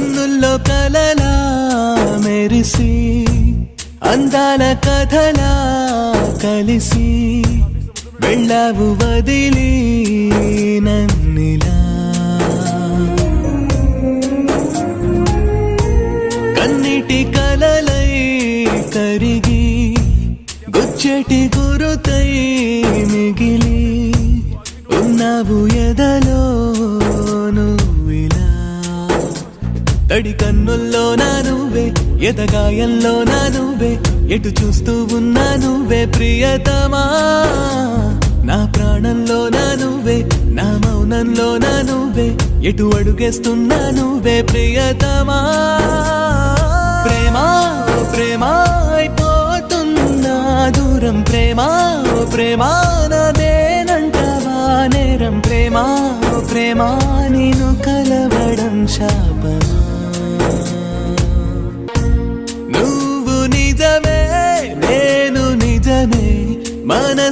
కన్నుల్లో కలలా మెరిసి అందాల కథలా కలిసి వెళ్ళావు వదిలి నన్నిలా. కన్నిటి కలలై కరిగి గుచ్చటి గురుతై మిగిలి ఉన్నావు ఎదలో తడి కన్నుల్లో నా నువ్వే ఎదగాయంలో నా నువ్వే ఎటు చూస్తూ ఉన్నా నువ్వే ప్రియతమా? నా ప్రాణంలో నా నువ్వే నా మౌనంలో నా నువ్వే ఎటు అడుగేస్తున్నా నువ్వే ప్రియతమా? ప్రేమా ప్రేమ ప్రేమా అయిపోతున్నా దూరం ప్రేమా ఓ ప్రేమా నాదేనంటవా? నేరం ప్రేమా ఓ ప్రేమా నేను కలవడం షా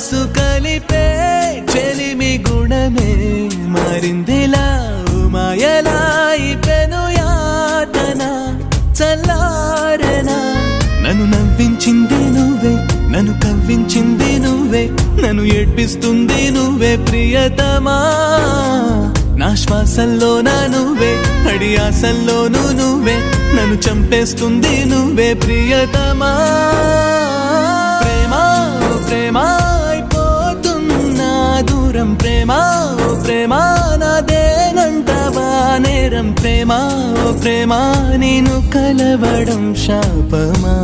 మనసు కలిపే చెలిమి గుణమే మరిందిలా మాయలా పెను యాతన చల్లారనా? నన్ను నవ్వించింది నువ్వే నన్ను కవ్వించింది నువ్వే నన్ను ఏడ్పిస్తుంది నువ్వే ప్రియతమా? నా శ్వాసల్లో నా నువ్వే అడి ఆశల్లోనూ నువ్వే నన్ను చంపేస్తుంది నువ్వే ప్రియతమా? ప్రేమా ఓ ప్రేమా నాదేనంటవా నేరం ప్రేమా ఓ ప్రేమా నేను కలవడం శాపమా?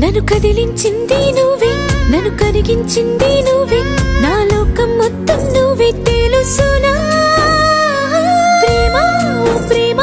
నన్ను కదిలించింది నువ్వే నన్ను కరిగించింది నువ్వే నా లోకం మొత్తం నువ్వే తెలుసు ప్రేమ ప్రేమ?